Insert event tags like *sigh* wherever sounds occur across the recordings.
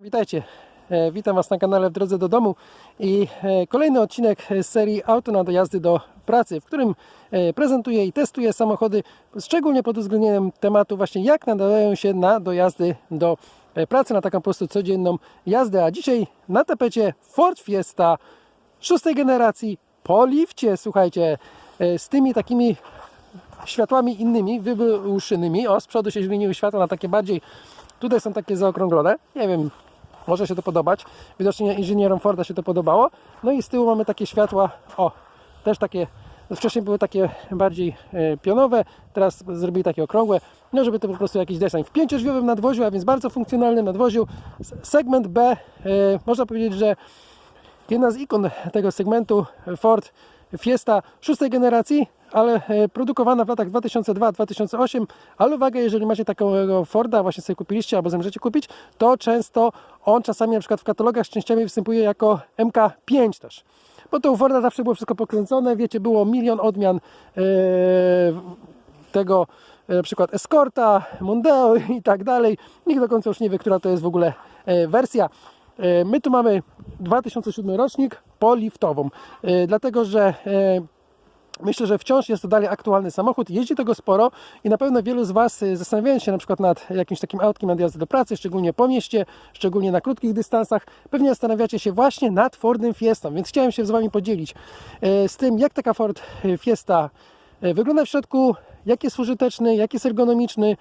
Witajcie, E, witam Was na kanale W Drodze do Domu i e, kolejny odcinek z serii Auto na dojazdy do pracy, w którym e, prezentuję i testuję samochody, szczególnie pod względem tematu właśnie jak nadają się na dojazdy do pracy, na taką po prostu codzienną jazdę. A dzisiaj na tapecie Ford Fiesta szóstej generacji po lifcie, słuchajcie, z tymi takimi światłami innymi, wybuszonymi. O, z przodu się zmieniły światła na takie bardziej, tutaj są takie zaokrąglone. Nie wiem, może się to podobać. Widocznie inżynierom Forda się to podobało. No i z tyłu mamy takie światła, o, też takie, wcześniej były takie bardziej e, pionowe, teraz zrobili takie okrągłe, no żeby to po prostu jakiś design. W pięciodrzwiowym nadwoziu, a więc bardzo funkcjonalnym nadwoziu, segment B, e, można powiedzieć, że jedna z ikon tego segmentu Ford Fiesta szóstej generacji, ale e, produkowana w latach 2002-2008. Ale uwaga, jeżeli macie takiego Forda, właśnie sobie kupiliście albo zamierzacie kupić, to często on czasami na przykład w katalogach z częściami występuje jako MK5 też. Bo to u Forda zawsze było wszystko pokręcone, wiecie, było milion odmian e, tego e, na przykład Escorta, Mondeo i tak dalej. Nikt do końca już nie wie, która to jest w ogóle wersja. My tu mamy 2007 rocznik poliftową, dlatego że Myślę, że wciąż jest to dalej aktualny samochód. Jeździ tego sporo i na pewno wielu z Was y, zastanawiając się na przykład nad jakimś takim autkiem na jazdę do pracy, szczególnie po mieście, szczególnie na krótkich dystansach, pewnie zastanawiacie się właśnie nad Fordem Fiestą, więc chciałem się z Wami podzielić e, z tym, jak taka Ford Fiesta e, wygląda w środku, jak jest użyteczny, jak jest ergonomiczny,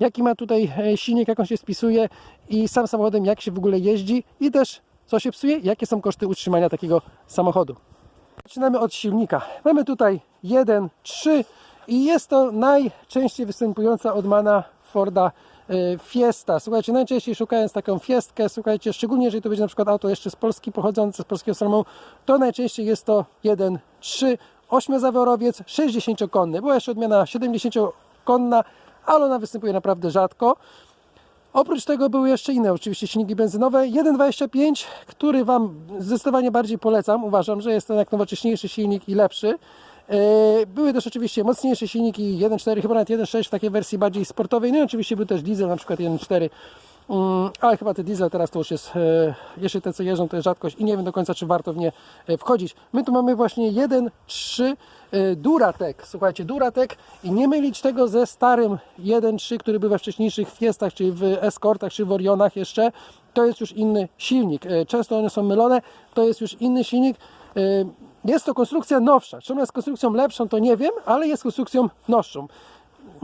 jaki ma tutaj e, silnik, jak on się spisuje i sam samochodem, jak się w ogóle jeździ i też co się psuje, jakie są koszty utrzymania takiego samochodu. Zaczynamy od silnika. Mamy tutaj 1.3 i jest to najczęściej występująca odmana Forda e, Fiesta. Słuchajcie, najczęściej szukając taką Fiestkę, słuchajcie, szczególnie jeżeli to będzie na przykład auto jeszcze z Polski pochodzące z polskiego salonu, to najczęściej jest to 1.3 ośmiozaworowiec 60-konny. Była jeszcze odmiana 70-konna, ale ona występuje naprawdę rzadko. Oprócz tego były jeszcze inne oczywiście silniki benzynowe. 1.25, który Wam zdecydowanie bardziej polecam. Uważam, że jest to jak nowocześniejszy silnik i lepszy. E, Były też oczywiście mocniejsze silniki 1.4, chyba nawet 1.6 w takiej wersji bardziej sportowej. No i oczywiście był też diesel, na przykład 1.4. Ale chyba te diesel teraz to już jest, e, jeszcze te co jeżdżą to jest rzadkość i nie wiem do końca czy warto w nie e, wchodzić. My tu mamy właśnie 1.3 e, Duratec, słuchajcie Duratec i nie mylić tego ze starym 1.3, który był we wcześniejszych Fiestach, czyli w Escortach, czy w Orionach jeszcze. To jest już inny silnik. Często one są mylone, to jest już inny silnik. Jest to konstrukcja nowsza. Czy ona jest konstrukcją lepszą, to nie wiem, ale jest konstrukcją nowszą.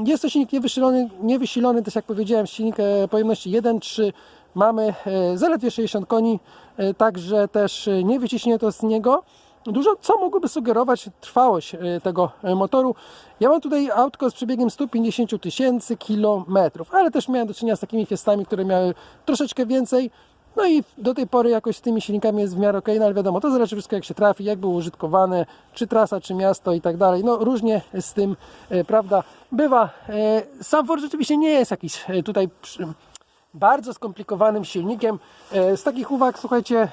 Jest to silnik niewysilony, niewysilony też jak powiedziałem, silnik pojemności 1.3. Mamy e, zaledwie 60 koni, e, także też e, nie wyciśnięto z niego dużo, co mogłoby sugerować trwałość tego motoru. Ja mam tutaj autko z przebiegiem 150 tysięcy kilometrów, ale też miałem do czynienia z takimi fiestami, które miały troszeczkę więcej. No i do tej pory jakoś z tymi silnikami jest w miarę ok, no ale wiadomo, to zależy wszystko jak się trafi, jak było użytkowane, czy trasa, czy miasto i tak dalej. No różnie z tym, e, prawda, bywa. E, Sam Ford rzeczywiście nie jest jakiś e, tutaj bardzo skomplikowanym silnikiem. Z takich uwag, słuchajcie,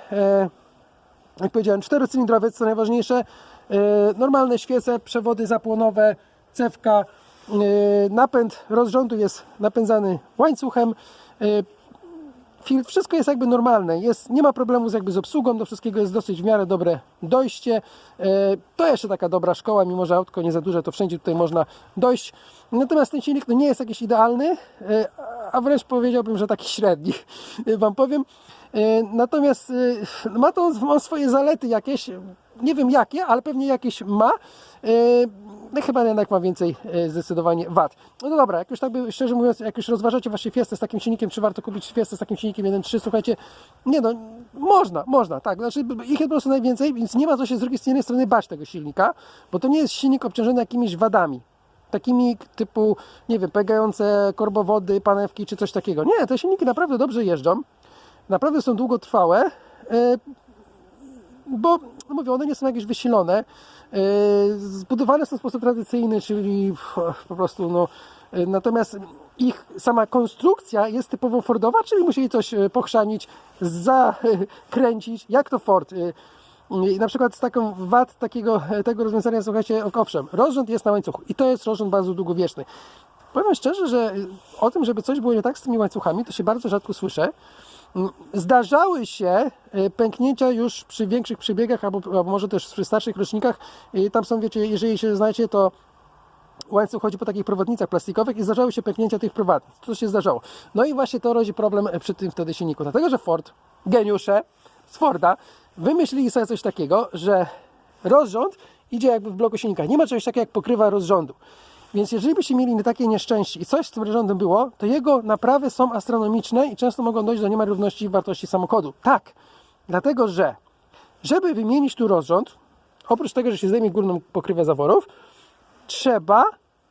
jak powiedziałem, czterocylindrowiec, co najważniejsze, normalne świece, przewody zapłonowe, cewka, napęd rozrządu jest napędzany łańcuchem, e, Fil- wszystko jest jakby normalne, jest, nie ma problemu z, jakby z obsługą, do wszystkiego jest dosyć w miarę dobre dojście. E, To jeszcze taka dobra szkoła, mimo że autko nie za duże, to wszędzie tutaj można dojść. Natomiast ten silnik no, nie jest jakiś idealny, e, a wręcz powiedziałbym, że taki średni, *laughs* Wam powiem. E, Natomiast ma to ma swoje zalety jakieś, nie wiem jakie, ale pewnie jakieś ma. E, No chyba jednak ma więcej e, zdecydowanie wad. No dobra, jak już tak by, szczerze mówiąc, jak już rozważacie właśnie Fiestę z takim silnikiem, czy warto kupić Fiestę z takim silnikiem 1.3, słuchajcie, nie no, można, można, tak, znaczy ich jest po prostu najwięcej, więc nie ma co się z drugiej z jednej strony bać tego silnika, bo to nie jest silnik obciążony jakimiś wadami, takimi typu, nie wiem, pegające korbowody, panewki, czy coś takiego. Nie, te silniki naprawdę dobrze jeżdżą, naprawdę są długotrwałe, e, bo no mówię, one nie są jakieś wysilone. Yy, Zbudowane są w sposób tradycyjny, czyli po prostu no. yy, Natomiast ich sama konstrukcja jest typowo Fordowa, czyli musieli coś yy, pochrzanić, zakręcić, jak to Ford. I na przykład z taką wad takiego tego rozwiązania, słuchajcie, owszem, rozrząd jest na łańcuchu i to jest rozrząd bardzo długowieczny. Powiem szczerze, że o tym, żeby coś było nie tak z tymi łańcuchami, to się bardzo rzadko słyszę. Zdarzały się y, pęknięcia już przy większych przebiegach, albo, albo może też przy starszych rocznikach. I tam są, wiecie, jeżeli się znajdzie, to łańcuch chodzi po takich prowadnicach plastikowych i zdarzały się pęknięcia tych prowadnic. To się zdarzało. No i właśnie to rodzi problem przy tym wtedy silniku. Dlatego, że Ford, geniusze z Forda, wymyślili sobie coś takiego, że rozrząd idzie jakby w bloku silnika. Nie ma czegoś takiego jak pokrywa rozrządu. Więc jeżeli byście mieli takie nieszczęście i coś z tym rozrządem było, to jego naprawy są astronomiczne i często mogą dojść do niemal równości wartości samochodu. Tak, dlatego że żeby wymienić tu rozrząd, oprócz tego, że się zdejmie górną pokrywę zaworów, trzeba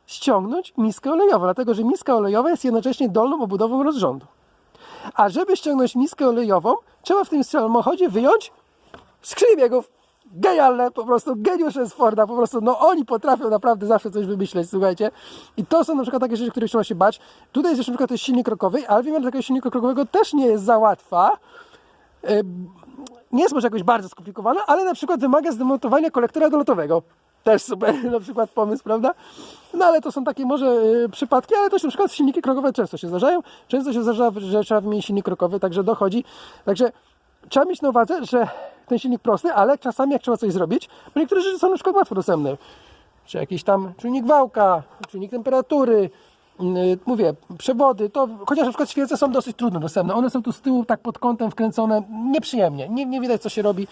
ściągnąć miskę olejową, dlatego że miska olejowa jest jednocześnie dolną obudową rozrządu. A żeby ściągnąć miskę olejową, trzeba w tym samochodzie wyjąć skrzynię biegów. Genialne, po prostu geniusze z Forda, po prostu, no oni potrafią naprawdę zawsze coś wymyśleć, słuchajcie. I to są na przykład takie rzeczy, których trzeba się bać. Tutaj jest jeszcze na przykład silnik rokowy, ale wymiana takiego silnika rokowego też nie jest za łatwa. Nie jest może jakoś bardzo skomplikowana, ale na przykład wymaga zdemontowania kolektora dolotowego. Też super *laughs* na przykład pomysł, prawda? No ale to są takie może y, przypadki, ale też na przykład silniki krokowe często się zdarzają. Często się zdarza, że trzeba wymienić silnik krokowy, także dochodzi. Także trzeba mieć na uwadze, że ten silnik prosty, ale czasami jak trzeba coś zrobić, bo niektóre rzeczy są na przykład łatwo dostępne. Czy jakiś tam czujnik wałka, czujnik temperatury, yy, mówię, przewody, to chociaż na przykład świece są dosyć trudno dostępne. One są tu z tyłu tak pod kątem wkręcone, nieprzyjemnie, nie, nie widać co się robi.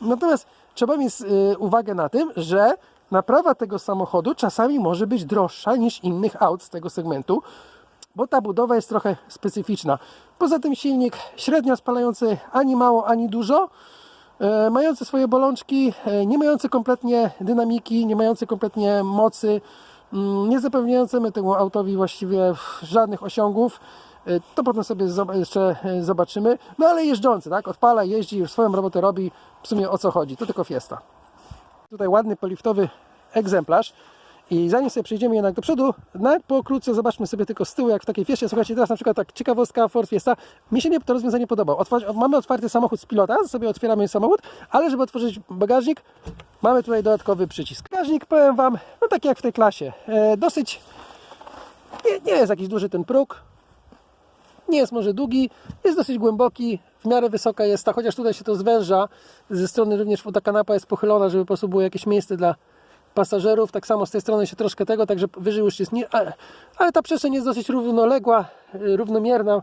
Natomiast trzeba mieć yy, uwagę na tym, że naprawa tego samochodu czasami może być droższa niż innych aut z tego segmentu, bo ta budowa jest trochę specyficzna. Poza tym silnik średnio spalający ani mało, ani dużo, e, mający swoje bolączki, e, nie mający kompletnie dynamiki, nie mający kompletnie mocy, mm, nie zapewniający temu autowi właściwie żadnych osiągów. E, To potem sobie jeszcze zobaczymy. No ale jeżdżący, tak? Odpala, jeździ, swoją robotę robi. W sumie o co chodzi? To tylko Fiesta. Tutaj ładny poliftowy egzemplarz. I zanim sobie przejdziemy jednak do przodu, na pokrótce zobaczmy sobie tylko z tyłu, jak w takiej fieście. Słuchajcie, teraz na przykład tak ciekawostka Ford Fiesta. Mi się nie, to rozwiązanie podoba. Mamy otwarty samochód z pilota, sobie otwieramy samochód, ale żeby otworzyć bagażnik, mamy tutaj dodatkowy przycisk. Bagażnik, powiem Wam, no tak jak w tej klasie. E, dosyć, nie, nie jest jakiś duży ten próg, nie jest może długi, jest dosyć głęboki, w miarę wysoka jest ta, chociaż tutaj się to zwęża, ze strony również ta kanapa jest pochylona, żeby po prostu było jakieś miejsce dla pasażerów, tak samo z tej strony się troszkę tego, także wyżej już jest nie, ale, ale ta przestrzeń jest dosyć równoległa, y, równomierna,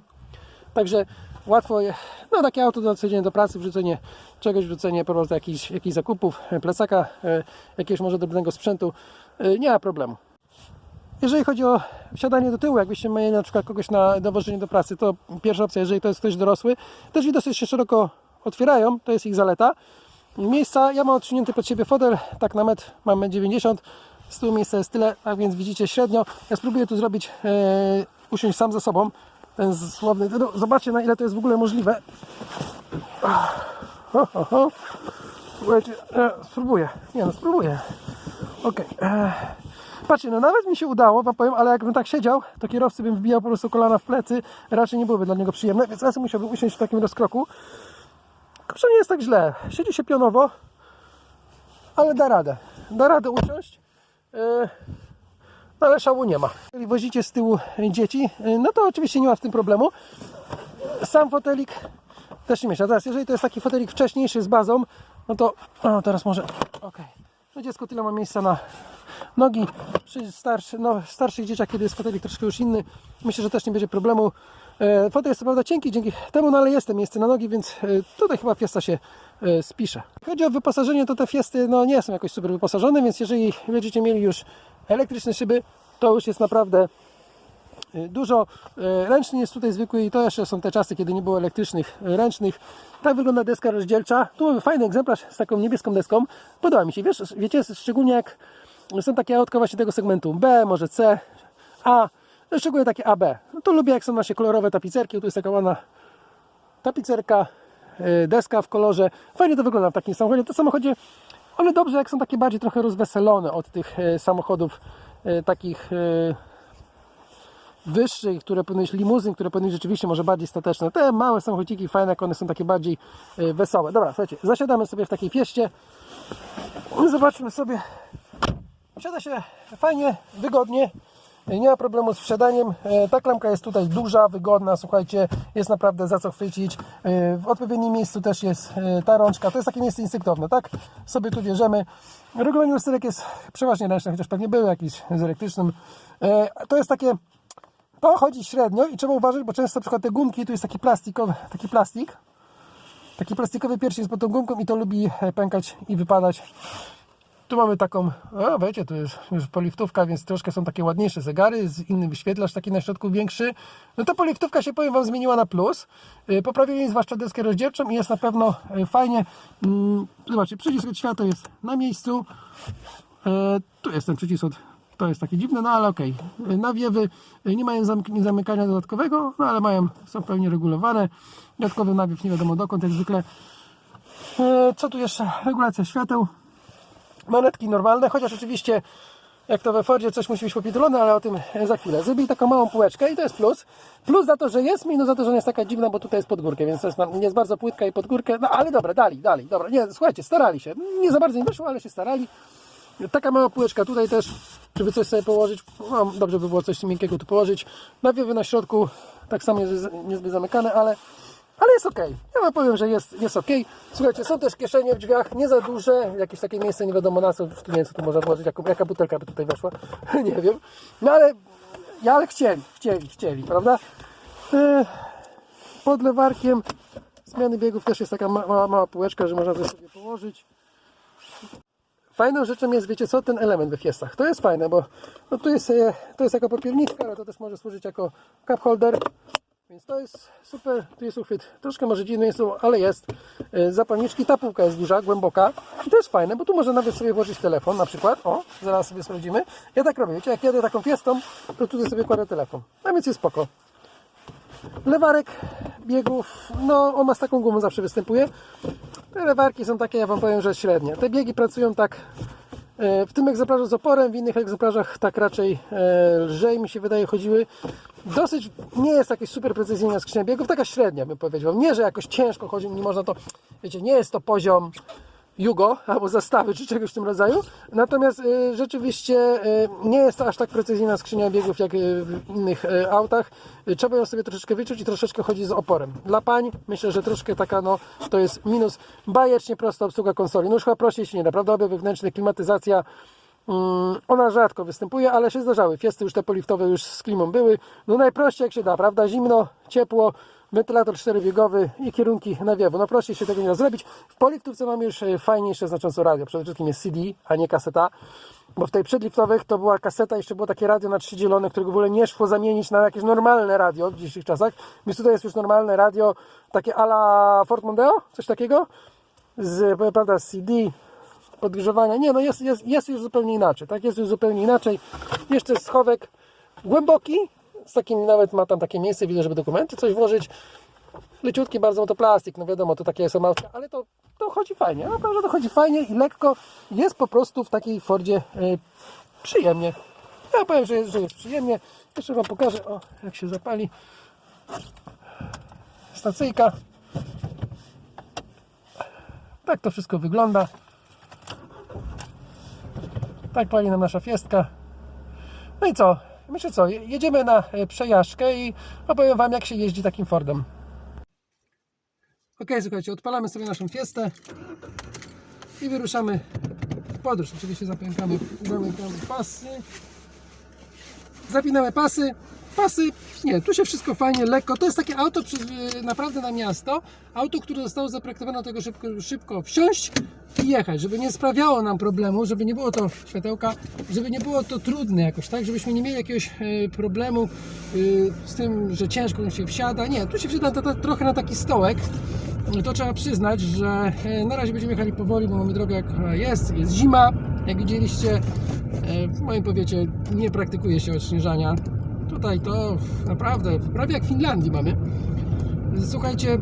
także łatwo, je, no takie auto do codziennie do pracy, wrzucenie czegoś, wrzucenie po prostu jakichś, jakichś zakupów, y, plecaka, y, jakiegoś może drobnego sprzętu, nie ma problemu. Jeżeli chodzi o wsiadanie do tyłu, jakbyście mieli na przykład kogoś na dowożenie do pracy, to pierwsza opcja, jeżeli to jest ktoś dorosły, też drzwi dosyć się szeroko otwierają, to jest ich zaleta. Miejsca, ja mam odsunięty pod siebie fotel, tak na metr mamy 90, z tyłu miejsca jest tyle, tak więc widzicie średnio. Ja spróbuję tu zrobić, e, usiąść sam ze sobą, ten słowny, no, zobaczcie na ile to jest w ogóle możliwe. Ho, ho, ho. Słuchajcie, e, spróbuję, nie no spróbuję. Okej. e, Patrzcie, no nawet mi się udało, wam powiem, ale jakbym tak siedział, to kierowcy bym wbijał po prostu kolana w plecy, raczej nie byłoby dla niego przyjemne, więc raz musiałbym usiąść w takim rozkroku. Kurczę, nie jest tak źle. Siedzi się pionowo, ale da radę. Da radę usiąść. Yy, ale szału nie ma. Jeżeli wozicie z tyłu dzieci, yy, no to oczywiście nie ma z tym problemu. Sam fotelik też nie miesza. Teraz, jeżeli to jest taki fotelik wcześniejszy z bazą, no to o, teraz może. Okej. No dziecko tyle ma miejsca na nogi. Przy starszy, no, starszych dzieciach, kiedy jest fotelik troszkę już inny, myślę, że też nie będzie problemu. E, Fotel jest co prawda cienki dzięki temu, no ale jest miejsce na nogi, więc e, tutaj chyba Fiesta się e, spisze. Chodzi o wyposażenie, to te Fiesty no, nie są jakoś super wyposażone, więc jeżeli będziecie mieli już elektryczne szyby, to już jest naprawdę dużo. Ręczny jest tutaj zwykły i to jeszcze są te czasy, kiedy nie było elektrycznych ręcznych. Tak wygląda deska rozdzielcza. Tu mamy fajny egzemplarz z taką niebieską deską. Podoba mi się, wiesz, wiecie, szczególnie jak są takie autka właśnie tego segmentu B, może C, A, szczególnie takie AB. No to lubię jak są nasze kolorowe tapicerki, tu jest taka ładna tapicerka, yy, deska w kolorze. Fajnie to wygląda w takim samochodzie. To samochodzie, one dobrze jak są takie bardziej trochę rozweselone od tych yy, samochodów yy, takich wyższych, które powinny być limuzyn, które powinny być rzeczywiście może bardziej stateczne. Te małe samochodziki fajne, jak one są takie bardziej wesołe. Dobra, słuchajcie, zasiadamy sobie w takiej fieście. Zobaczmy sobie Siada się fajnie, wygodnie. Nie ma problemu z wsiadaniem. E, Ta klamka jest tutaj duża, wygodna, słuchajcie, jest naprawdę za co chwycić. E, W odpowiednim miejscu też jest e, ta rączka. To jest takie miejsce instynktowne, tak? Sobie tu bierzemy. Regulowanie lusterek jest przeważnie ręczne, chociaż pewnie były jakieś z elektrycznym. To jest takie to chodzi średnio i trzeba uważać, bo często na przykład te gumki, tu jest taki plastikowy, taki plastik, taki plastikowy pierścień z tą gumką i to lubi pękać i wypadać. Tu mamy taką, a wiecie, tu jest już poliftówka, więc troszkę są takie ładniejsze zegary, z innym wyświetlacz taki na środku większy. No to poliftówka się, powiem Wam, zmieniła na plus. Yy, Poprawili zwłaszcza deskę rozdzielczą i jest na pewno yy, fajnie. Mm, Zobaczcie, przycisk od światła jest na miejscu. E, tu jest ten przycisk od, to jest takie dziwne, no ale okej. E, Nawiewy e, nie mają zamykania dodatkowego, no ale mają, są pełnie regulowane. Dodatkowy nawiew nie wiadomo dokąd, jak zwykle. E, Co tu jeszcze? Regulacja świateł. Manetki normalne, chociaż oczywiście jak to we Fordzie coś musi być popidolone, ale o tym za chwilę. Zrobili taką małą półeczkę i to jest plus. Plus za to, że jest, minus za to, że ona jest taka dziwna, bo tutaj jest pod górkę, więc to jest, nie jest bardzo płytka i pod górkę. No ale dobra, dali, dali, dobra. Nie, słuchajcie, starali się. Nie za bardzo nie wyszło, ale się starali. Taka mała półeczka tutaj też, żeby coś sobie położyć. No, dobrze by było coś miękkiego tu położyć. Nawiewy na środku tak samo jest niezbyt zamykane, ale, ale jest ok. Ja wam powiem, że jest, jest ok. Słuchajcie, są też kieszenie w drzwiach, nie za duże, jakieś takie miejsce nie wiadomo na co, nie wiem co tu można włożyć, jaką, jaka butelka by tutaj weszła, *laughs* nie wiem. No ale, ale chcieli, chcieli, chcieli, prawda? Yy, pod lewarkiem zmiany biegów też jest taka ma- mała, mała półeczka, że można sobie położyć. Fajną rzeczą jest, wiecie co, ten element we fiestach. To jest fajne, bo no tu jest, e, to jest jako popierniczka, ale to też może służyć jako cup holder. Więc to jest super, tu jest uchwyt. Troszkę może dziwny jest, ale jest. E, Zapalniczki, ta półka jest duża, głęboka. I to jest fajne, bo tu można nawet sobie włożyć telefon na przykład. O, zaraz sobie sprawdzimy. Ja tak robię, wiecie, jak jadę taką fiestą, to tutaj sobie kładę telefon. A więc jest spoko. Lewarek biegów, no on ma z taką gumą zawsze występuje. Te lewarki są takie, ja Wam powiem, że średnie. Te biegi pracują tak w tym egzemplarzu z oporem, w innych egzemplarzach tak raczej e, lżej mi się wydaje chodziły. Dosyć nie jest jakaś super precyzyjna skrzynia biegów, taka średnia bym powiedział. Nie, że jakoś ciężko chodzi, nie można to, wiecie, nie jest to poziom Jugo albo zastawy czy czegoś w tym rodzaju. Natomiast e, rzeczywiście e, nie jest to aż tak precyzyjna skrzynia biegów jak e, w innych autach. Trzeba ją sobie troszeczkę wyczuć i troszeczkę chodzi z oporem. Dla pań myślę, że troszkę taka no to jest minus. Bajecznie prosta obsługa konsoli. No już chyba prościej się nie da, prawda? Obie wewnętrzne, klimatyzacja. Mm, Ona rzadko występuje, ale się zdarzały. Fiesty już te poliftowe już z klimą były. No najprościej jak się da, prawda? Zimno, ciepło, wentylator czterobiegowy i kierunki nawiewu. No prościej się tego nie zrobić. W poliftówce mamy już e, fajniejsze znacząco radio. Przede wszystkim jest CD, a nie kaseta. Bo w tej przedliftowych to była kaseta, jeszcze było takie radio na trzy dzielone, którego w ogóle nie szło zamienić na jakieś normalne radio w dzisiejszych czasach. Więc tutaj jest już normalne radio, takie ala Ford Mondeo, coś takiego. Z, prawda, z CD, podgrzewania. Nie, no jest, jest, jest już zupełnie inaczej, tak? Jest już zupełnie inaczej. Jeszcze schowek głęboki, z takim nawet ma tam takie miejsce, widzę, żeby dokumenty coś włożyć. Leciutki bardzo, bo to plastik, no wiadomo, to takie są małe, ale to, to chodzi fajnie. Naprawdę to chodzi fajnie i lekko. Jest po prostu w takiej Fordzie e, przyjemnie. Ja powiem, że jest, że jest przyjemnie. Jeszcze Wam pokażę, o, jak się zapali stacyjka. Tak to wszystko wygląda. Tak pali nam nasza fiestka. No i co? Myślę co, je- jedziemy na e, przejażdżkę i opowiem Wam jak się jeździ takim Fordem. Ok, słuchajcie, odpalamy sobie naszą fiestę i wyruszamy w podróż. Oczywiście zapękamy, zamykamy pasy. Zapinamy pasy. Pasy, nie, tu się wszystko fajnie, lekko. To jest takie auto przyzwy- naprawdę na miasto. Auto, które zostało zaprojektowane do tego szybko, szybko wsiąść i jechać, żeby nie sprawiało nam problemu, żeby nie było to światełka, żeby nie było to trudne jakoś, tak? Żebyśmy nie mieli jakiegoś e, problemu e, z tym, że ciężko się wsiada. Nie, tu się wsiada trochę na taki stołek. To trzeba przyznać, że e, na razie będziemy jechali powoli, bo mamy drogę jak jest, jest zima. Jak widzieliście, e, w moim powiecie nie praktykuje się odśnieżania. Tutaj to naprawdę prawie jak w Finlandii mamy. Słuchajcie,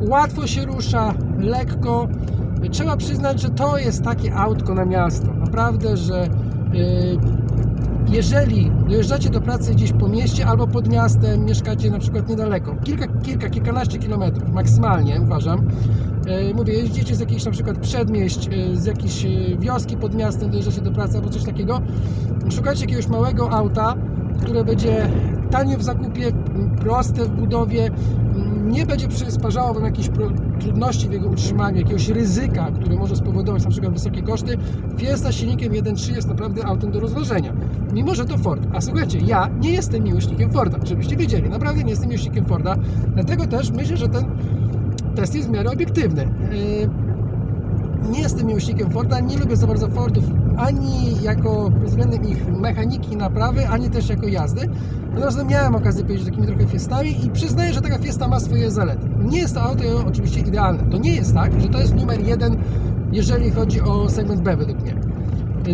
łatwo się rusza, lekko. Trzeba przyznać, że to jest takie autko na miasto. Naprawdę, że e, jeżeli dojeżdżacie do pracy gdzieś po mieście albo pod miastem, mieszkacie na przykład niedaleko, kilka, kilka, kilkanaście kilometrów maksymalnie uważam, e, mówię, jeździcie z jakichś na przykład przedmieść, e, z jakiejś wioski pod miastem, dojeżdżacie do pracy albo coś takiego, szukacie jakiegoś małego auta, które będzie tanie w zakupie, proste w budowie, nie będzie przysparzało Wam jakichś trudności w jego utrzymaniu, jakiegoś ryzyka, które może spowodować na przykład wysokie koszty. Fiesta z silnikiem 1.3 jest naprawdę autem do rozważenia. Mimo, że to Ford. A słuchajcie, ja nie jestem miłośnikiem Forda, żebyście wiedzieli. Naprawdę nie jestem miłośnikiem Forda. Dlatego też myślę, że ten test jest w miarę obiektywny. Yy, nie jestem miłośnikiem Forda, nie lubię za bardzo Fordów ani jako względem ich mechaniki, naprawy, ani też jako jazdy. Natomiast no, miałem okazję pojeździć takimi trochę Fiestami i przyznaję, że taka Fiesta ma swoje zalety. Nie jest to auto oczywiście idealne. To nie jest tak, że to jest numer jeden, jeżeli chodzi o segment B według mnie.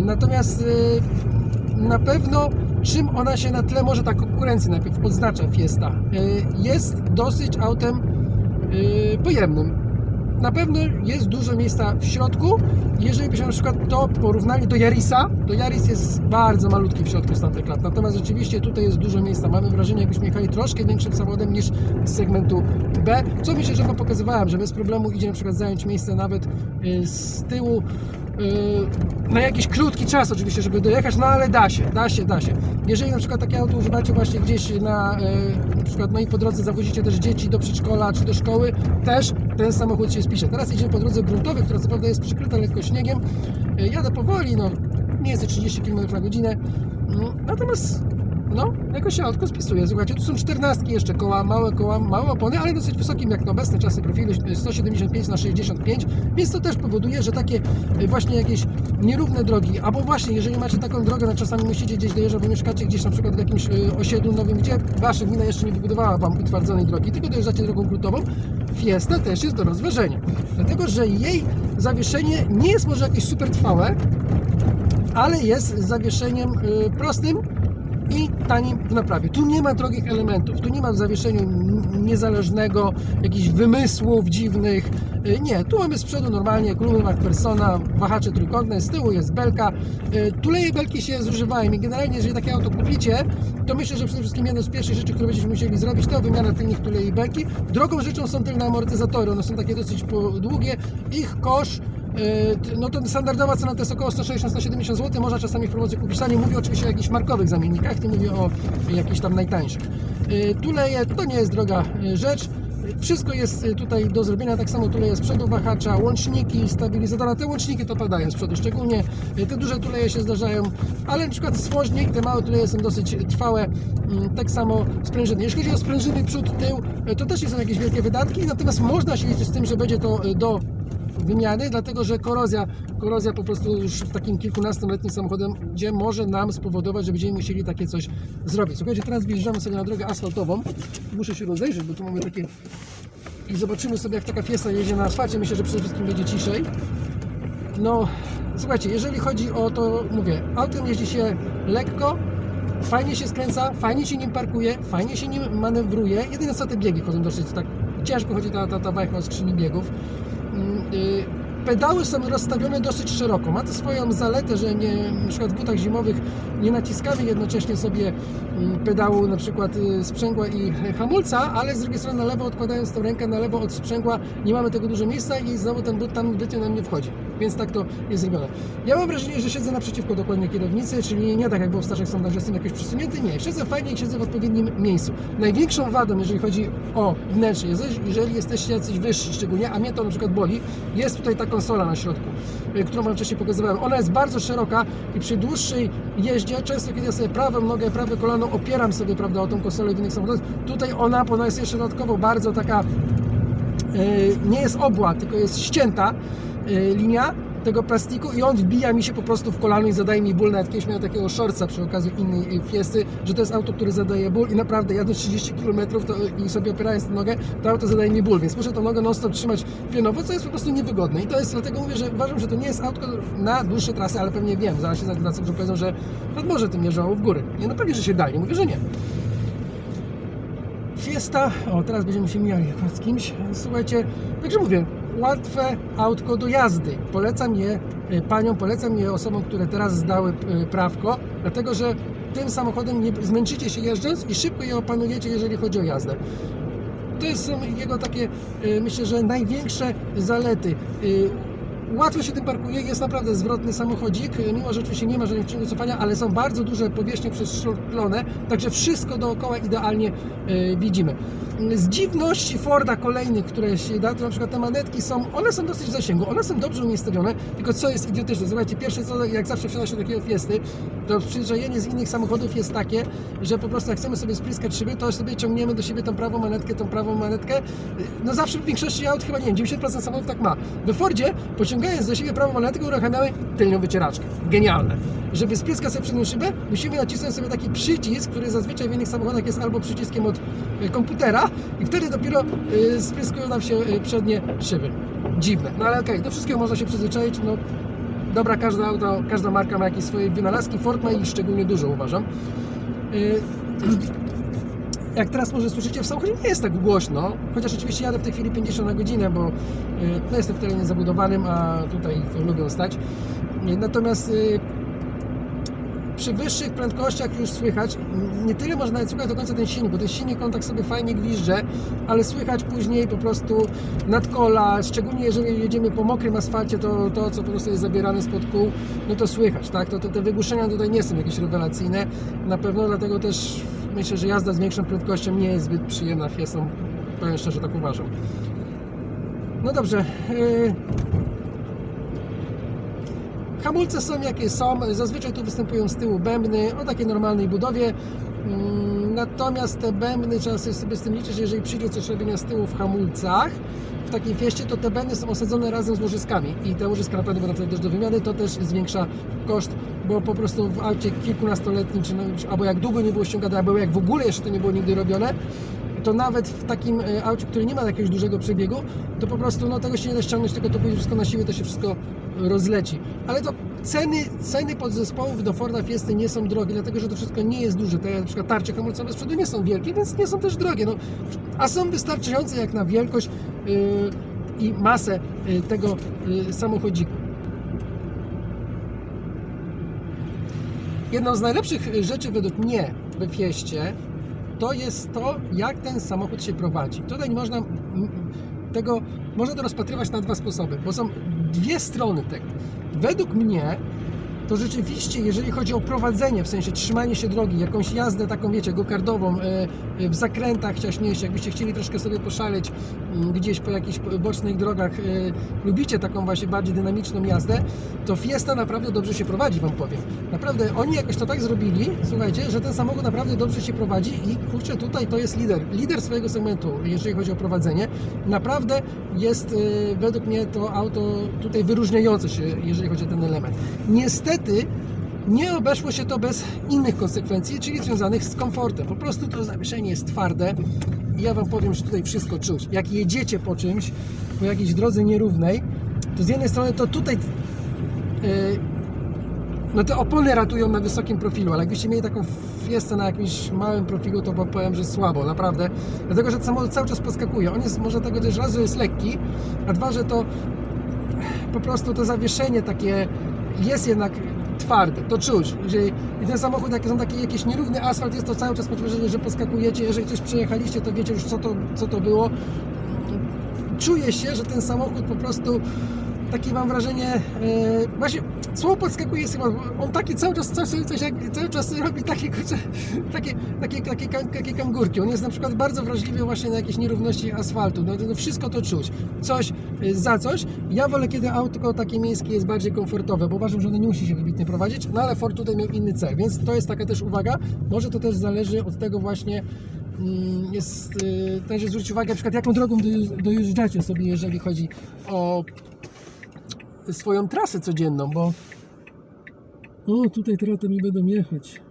Natomiast yy, na pewno czym ona się na tle, może ta konkurencja najpierw odznacza Fiesta, yy, jest dosyć autem yy, pojemnym na pewno jest dużo miejsca w środku. Jeżeli byśmy na przykład to porównali do Yarisa, to Yaris jest bardzo malutki w środku tamtych lat. Natomiast rzeczywiście tutaj jest dużo miejsca. Mamy wrażenie, jakbyśmy jechali troszkę większym samochodem niż z segmentu B. Co myślę, że Wam pokazywałem, że bez problemu idzie na przykład zająć miejsce nawet y, z tyłu na jakiś krótki czas oczywiście, żeby dojechać, no ale da się, da się, da się. Jeżeli na przykład takie auto używacie właśnie gdzieś na, y, na przykład no i po drodze zawozicie też dzieci do przedszkola czy do szkoły, też ten samochód się spisze. Teraz idziemy po drodze gruntowej, która co prawda jest przykryta lekko śniegiem. Y, Jadę powoli, no jest 30 km na godzinę. Mm, Natomiast no, jakoś się autko spisuje. Słuchajcie, tu są 14 jeszcze koła, małe koła, małe opony, ale dosyć wysokim jak na obecne czasy profilu 175 na 65, więc to też powoduje, że takie y, właśnie jakieś nierówne drogi, albo właśnie jeżeli macie taką drogę, no czasami musicie gdzieś dojeżdżać, bo mieszkacie gdzieś na przykład w jakimś y, osiedlu nowym, gdzie wasza gmina jeszcze nie wybudowała wam utwardzonej drogi, tylko dojeżdżacie drogą gruntową, Fiesta też jest do rozważenia. Dlatego, że jej zawieszenie nie jest może jakieś super trwałe, ale jest zawieszeniem prostym i tanim w naprawie. Tu nie ma drogich elementów, tu nie ma w zawieszeniu niezależnego, jakichś wymysłów dziwnych. Y, Nie, tu mamy z przodu normalnie kluby McPhersona, wahacze trójkątne, z tyłu jest belka. Y, Tuleje belki się zużywają i generalnie jeżeli takie auto kupicie, to myślę, że przede wszystkim jedną z pierwszych rzeczy, które będziecie musieli zrobić, to wymiana tylnych tulei belki. Drugą rzeczą są tylne amortyzatory, one są takie dosyć długie. Ich kosz no to standardowa cena to jest około 160-170 zł, można czasami w promocji kupić taniej. Mówię oczywiście o jakichś markowych zamiennikach, nie mówię o jakichś tam najtańszych. Yy, Tuleje to nie jest droga yy, rzecz. Wszystko jest tutaj do zrobienia, tak samo tuleje z przodu wahacza, łączniki, stabilizatora. Te łączniki to padają z przodu, szczególnie te duże tuleje się zdarzają, ale na przykład słożnie i te małe tuleje są dosyć trwałe. Yy, Tak samo sprężyny. Jeśli chodzi o sprężyny przód, tył, to też nie są jakieś wielkie wydatki, natomiast można się liczyć z tym, że będzie to do wymiany, dlatego że korozja, korozja po prostu już w takim kilkunastoletnim samochodem, gdzie może nam spowodować, że będziemy musieli takie coś zrobić. Słuchajcie, teraz wjeżdżamy sobie na drogę asfaltową. Muszę się rozejrzeć, bo tu mamy takie... I zobaczymy sobie, jak taka Fiesta jedzie na asfalcie. Myślę, że przede wszystkim będzie ciszej. No, słuchajcie, jeżeli chodzi o to, mówię, autem jeździ się lekko, fajnie się skręca, fajnie się nim parkuje, fajnie się nim manewruje. Jedyne co te biegi chodzą dosyć tak ciężko chodzi ta, ta, ta wajcha o skrzyni biegów. Pedały są rozstawione dosyć szeroko. Ma to swoją zaletę, że nie, na przykład w butach zimowych nie naciskamy jednocześnie sobie mm, pedału na przykład y, sprzęgła i hamulca, ale z drugiej strony na lewo odkładając tą rękę na lewo od sprzęgła nie mamy tego dużo miejsca i znowu ten but tam zbytnio nam nie wchodzi. Więc tak to jest zrobione. Ja mam wrażenie, że siedzę naprzeciwko dokładnie kierownicy, czyli nie tak jak było w starszych sądach, że jestem jakoś przesunięty. Nie, siedzę fajnie i siedzę w odpowiednim miejscu. Największą wadą, jeżeli chodzi o wnętrze, jeżeli jesteście jacyś wyżsi szczególnie, a mnie to na przykład boli, jest tutaj ta konsola na środku, y, którą Wam wcześniej pokazywałem. Ona jest bardzo szeroka i przy dłuższej jeździe, często kiedy ja sobie prawą nogę, prawe kolano opieram sobie prawda, o tą konsolę w innych samochodach, tutaj ona, ona jest jeszcze dodatkowo bardzo taka e, nie jest obła, tylko jest ścięta e, linia tego plastiku i on wbija mi się po prostu w kolano i zadaje mi ból. Nawet kiedyś miałem takiego shortsa przy okazji innej e, fiesty, że to jest auto, które zadaje ból i naprawdę jadąc 30 km to, i sobie opierając tę nogę, to auto zadaje mi ból, więc muszę tę nogę non stop trzymać pionowo, co jest po prostu niewygodne i to jest, dlatego mówię, że uważam, że to nie jest auto na dłuższe trasy, ale pewnie wiem, zaraz się zaraz że powiedzą, że no może tym jeżdżało w góry. Nie, no pewnie, że się da, nie mówię, że nie. Fiesta, o teraz będziemy się mijali z kimś, słuchajcie, także mówię, łatwe autko do jazdy. Polecam je e, paniom, polecam je osobom, które teraz zdały e, prawko, dlatego że tym samochodem nie zmęczycie się jeżdżąc i szybko je opanujecie, jeżeli chodzi o jazdę. To są jego takie, e, myślę, że największe zalety. E, Łatwo się tym parkuje, jest naprawdę zwrotny samochodzik, mimo że oczywiście nie ma żadnych czynników cofania, ale są bardzo duże powierzchnie prześwietlone, także wszystko dookoła idealnie e, widzimy. Z dziwności Forda kolejnych, które się da, to na przykład te manetki są, one są dosyć w zasięgu, one są dobrze umiejscowione, tylko co jest idiotyczne, zobaczcie, pierwsze co, jak zawsze wsiada się do takiego Fiesty, to przyzwyczajenie z innych samochodów jest takie, że po prostu jak chcemy sobie spryskać szyby, to sobie ciągniemy do siebie tą prawą manetkę, tą prawą manetkę, no zawsze w większości aut chyba, nie wiem, 90% samochodów tak ma. We Fordzie, pociągając do siebie prawą manetkę, uruchamiamy tylnią wycieraczkę. Genialne. Żeby spryskać sobie przednią szybę, musimy nacisnąć sobie taki przycisk, który zazwyczaj w innych samochodach jest albo przyciskiem od e, komputera i wtedy dopiero e, spryskują nam się e, przednie szyby. Dziwne. No ale okej, do wszystkiego można się przyzwyczaić. No, dobra, każda auto, każda marka ma jakieś swoje wynalazki. Ford ma ich szczególnie dużo, uważam. Y, *clears throat* Jak teraz może słyszycie, w samochodzie nie jest tak głośno, chociaż oczywiście jadę w tej chwili 50 na godzinę, bo y, no, jestem w terenie zabudowanym, a tutaj lubią stać. Y, Natomiast y, przy wyższych prędkościach już słychać, nie tyle można nawet słuchać do końca ten silnik, bo ten silnik on tak sobie fajnie gwizdże, ale słychać później po prostu nadkola, szczególnie jeżeli jedziemy po mokrym asfalcie, to to, co po prostu jest zabierane spod kół, no to słychać, tak? To, to te wygłuszenia tutaj nie są jakieś rewelacyjne, na pewno dlatego też myślę, że jazda z większą prędkością nie jest zbyt przyjemna Fiestą, powiem szczerze, tak uważam. No dobrze, yy... Hamulce są jakie są, zazwyczaj tu występują z tyłu bębny o takiej normalnej budowie. Mm, Natomiast te bębny trzeba sobie z tym liczyć, że jeżeli przyjdzie coś robienia z tyłu w hamulcach, w takiej fieście, to te bębny są osadzone razem z łożyskami i te łożyska naprawdę będą też do wymiany, to też zwiększa koszt, bo po prostu w aucie kilkunastoletnim, czy no, albo jak długo nie było ściągane, albo jak w ogóle jeszcze to nie było nigdy robione, to nawet w takim e, aucie, który nie ma jakiegoś dużego przebiegu, to po prostu no, tego się nie da ściągnąć, tylko to pójdzie wszystko na siłę, to się wszystko rozleci. Ale to ceny, ceny podzespołów do Forda Fiesty nie są drogie, dlatego że to wszystko nie jest duże. Te na przykład tarcze hamulcowe z przodu nie są wielkie, więc nie są też drogie. No, a są wystarczające jak na wielkość yy, i masę yy, tego yy, samochodziku. Jedną z najlepszych rzeczy według mnie we Fieście to jest to, jak ten samochód się prowadzi. Tutaj można tego, można to rozpatrywać na dwa sposoby, bo są dwie strony tego. Według mnie to rzeczywiście, jeżeli chodzi o prowadzenie, w sensie trzymanie się drogi, jakąś jazdę taką, wiecie, gokardową, e, e, w zakrętach ciaśniejszych, jakbyście chcieli troszkę sobie poszaleć m, gdzieś po jakichś bocznych drogach, e, lubicie taką właśnie bardziej dynamiczną jazdę, to Fiesta naprawdę dobrze się prowadzi, Wam powiem. Naprawdę, oni jakoś to tak zrobili, słuchajcie, że ten samochód naprawdę dobrze się prowadzi i kurczę, tutaj to jest lider, lider swojego segmentu, jeżeli chodzi o prowadzenie. Naprawdę jest według mnie to auto tutaj wyróżniające się, jeżeli chodzi o ten element. Niestety nie obeszło się to bez innych konsekwencji, czyli związanych z komfortem. Po prostu to zawieszenie jest twarde ja Wam powiem, że tutaj wszystko czuć. Jak jedziecie po czymś, po jakiejś drodze nierównej, to z jednej strony to tutaj yy, no te opony ratują na wysokim profilu, ale jakbyście mieli taką fiestę na jakimś małym profilu, to powiem, że słabo, naprawdę. Dlatego, że samochód cały czas podskakuje. On jest, może tego też raz, że jest lekki, a dwa, że to po prostu to zawieszenie takie jest jednak twarde, to czuć. I ten samochód, jak są taki jakiś nierówny asfalt, jest to cały czas pod wrażenie, że poskakujecie. Jeżeli coś przejechaliście, to wiecie już co to, co to było. Czuje się, że ten samochód po prostu takie mam wrażenie, e, właśnie słowo podskakuje jest chyba, on taki cały czas coś jak, cały czas robi takie, kurczę, takie, takie, takie, takie kangurki. On jest na przykład bardzo wrażliwy właśnie na jakieś nierówności asfaltu. No, to wszystko to czuć. Coś e, za coś. Ja wolę, kiedy autko takie miejskie jest bardziej komfortowe, bo uważam, że ono nie musi się wybitnie prowadzić, no ale Ford tutaj miał inny cel, więc to jest taka też uwaga. Może to też zależy od tego właśnie, mm, jest, należy zwrócić uwagę na przykład jaką drogą dojeżdż- dojeżdżacie sobie, jeżeli chodzi o swoją trasę codzienną, bo o, tutaj to mi będą jechać.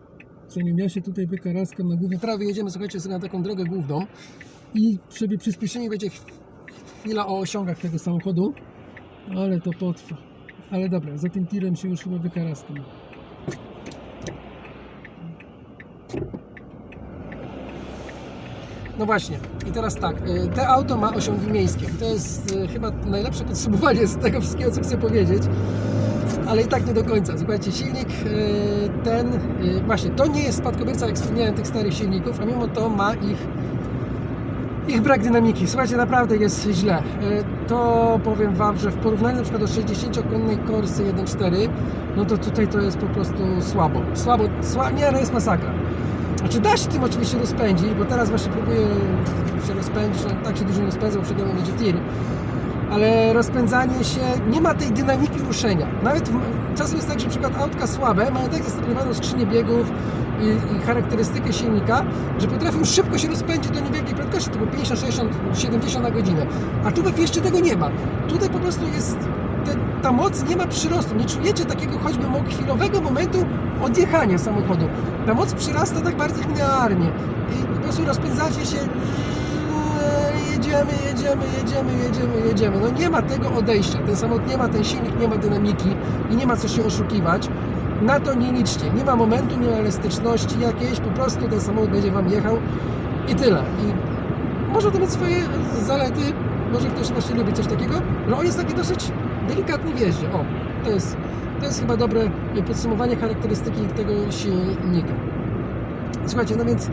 Zanim ja się tutaj wykaraskam na głównej trawie, jedziemy, słuchajcie, sobie na taką drogę główną i sobie przyspieszenie będzie ch- chwila o osiągach tego samochodu, ale to potrwa. Ale dobra, za tym tirem się już chyba wykaraskam. No właśnie, i teraz tak, y, te auto ma osiągi miejskie. To jest y, chyba najlepsze podsumowanie z tego wszystkiego, co chcę powiedzieć, ale i tak nie do końca. Słuchajcie, silnik y, ten, właśnie, to nie jest spadkobierca, jak wspomniałem, tych starych silników, a mimo to ma ich, ich brak dynamiki. Słuchajcie, naprawdę jest źle. To powiem Wam, że w porównaniu na przykład do 60-konnej Corsy 1.4, no to tutaj to jest po prostu słabo. Słabo, sła, nie, no jest masakra. Znaczy da się tym oczywiście rozpędzić, bo teraz właśnie próbuję się rozpędzić, no, tak się dużo nie rozpędzał, przede mną będzie tir, ale rozpędzanie się, nie ma tej dynamiki ruszenia. Nawet w, czasem jest tak, że przykład autka słabe mają tak zastabilizowaną skrzynię biegów i, i charakterystykę silnika, że potrafią szybko się rozpędzić do niewielkiej prędkości, typu 50, 60, 70 na godzinę. A tu we Fieście tego nie ma. Tutaj po prostu jest ta moc nie ma przyrostu. Nie czujecie takiego choćby chwilowego momentu odjechania samochodu. Ta moc przyrasta tak bardzo linearnie i po prostu rozpędzacie się jedziemy, jedziemy, jedziemy, jedziemy, jedziemy. No nie ma tego odejścia. Ten samochód nie ma, ten silnik nie ma dynamiki i nie ma co się oszukiwać. Na to nie liczcie. Nie ma momentu, nie ma elastyczności jakiejś. Po prostu ten samochód będzie Wam jechał i tyle. I może to mieć swoje zalety. Może ktoś właśnie lubi coś takiego. No on jest taki dosyć delikatny w jeździe. O, to jest, to jest chyba dobre podsumowanie charakterystyki tego silnika. Słuchajcie, no więc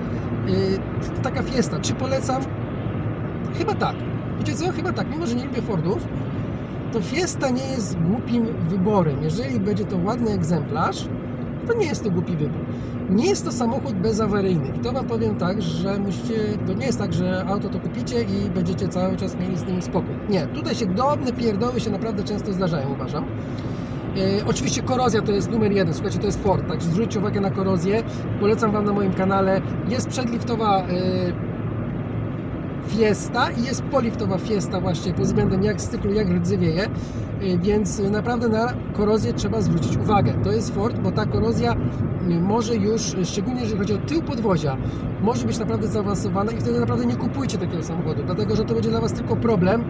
yy, taka fiesta. Czy polecam? Chyba tak. Wiecie co? Chyba tak. Mimo, że nie lubię Fordów, to Fiesta nie jest głupim wyborem. Jeżeli będzie to ładny egzemplarz, to nie jest to głupi wybór. Nie jest to samochód bezawaryjny. I to Wam powiem tak, że musicie, to nie jest tak, że auto to kupicie i będziecie cały czas mieli z nim spokój. Nie, tutaj się drobne pierdoły się naprawdę często zdarzają, uważam. E, oczywiście korozja to jest numer jeden, słuchajcie, to jest Ford, także zwróćcie uwagę na korozję. Polecam Wam na moim kanale. Jest przedliftowa e, Fiesta i jest poliftowa Fiesta właśnie pod względem jak cyklu, jak rdzewieje, Y, więc naprawdę na korozję trzeba zwrócić uwagę. To jest Ford, bo ta korozja y, może już, y, szczególnie jeżeli chodzi o tył podwozia, może być naprawdę zaawansowana i wtedy naprawdę nie kupujcie takiego samochodu, dlatego że to będzie dla Was tylko problem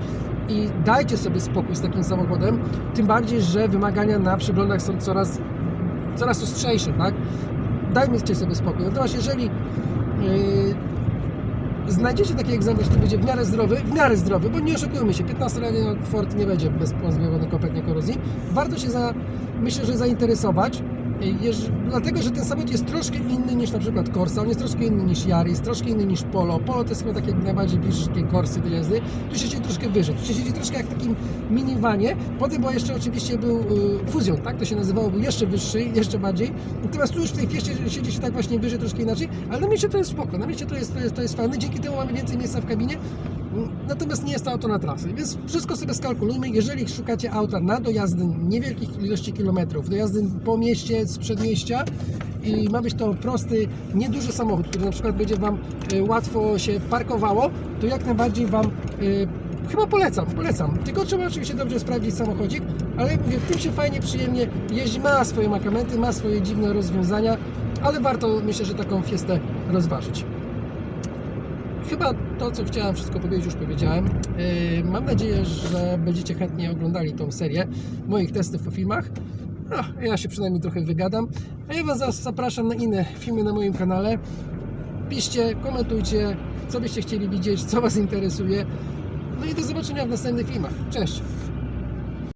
i dajcie sobie spokój z takim samochodem, tym bardziej, że wymagania na przeglądach są coraz, coraz ostrzejsze, tak? Dajmy sobie spokój. Natomiast jeżeli yy, znajdziecie taki egzemplarz, który będzie w miarę zdrowy, w miarę zdrowy, bo nie oszukujmy się, 15-letni Ford nie będzie bez pozbawiony kompletnie korozji. Warto się za, myślę, że zainteresować, jeż, dlatego, że ten samochód jest troszkę inny niż na przykład Corsa, on jest troszkę inny niż Yaris, troszkę inny niż Polo. Polo to jest chyba takie najbardziej bliskie Corsy do jazdy. Tu się siedzi troszkę wyżej, tu się siedzi troszkę jak w takim minivanie. Potem była jeszcze oczywiście był y, Fusion, tak to się nazywało, był jeszcze wyższy, jeszcze bardziej. Natomiast tu już w tej fieście siedzi się tak właśnie wyżej, troszkę inaczej, ale na mieście to jest spoko, na mieście to jest, to jest, to jest fajne, dzięki temu mamy więcej miejsca w kabinie. Natomiast nie jest to auto na trasę, więc wszystko sobie skalkulujmy. Jeżeli szukacie auta na dojazdy niewielkich ilości kilometrów, dojazdy po mieście, z przedmieścia i ma być to prosty, nieduży samochód, który na przykład będzie Wam y, łatwo się parkowało, to jak najbardziej Wam y, chyba polecam, polecam. Tylko trzeba oczywiście dobrze sprawdzić samochodzik, ale mówię, w tym się fajnie, przyjemnie jeździ, ma swoje makamenty, ma swoje dziwne rozwiązania, ale warto myślę, że taką fiestę rozważyć. Chyba to, co chciałem wszystko powiedzieć, już powiedziałem. Yy, Mam nadzieję, że będziecie chętnie oglądali tą serię moich testów o filmach. No, ja się przynajmniej trochę wygadam. A ja Was zapraszam na inne filmy na moim kanale. Piszcie, komentujcie, co byście chcieli widzieć, co Was interesuje. No i do zobaczenia w następnych filmach. Cześć!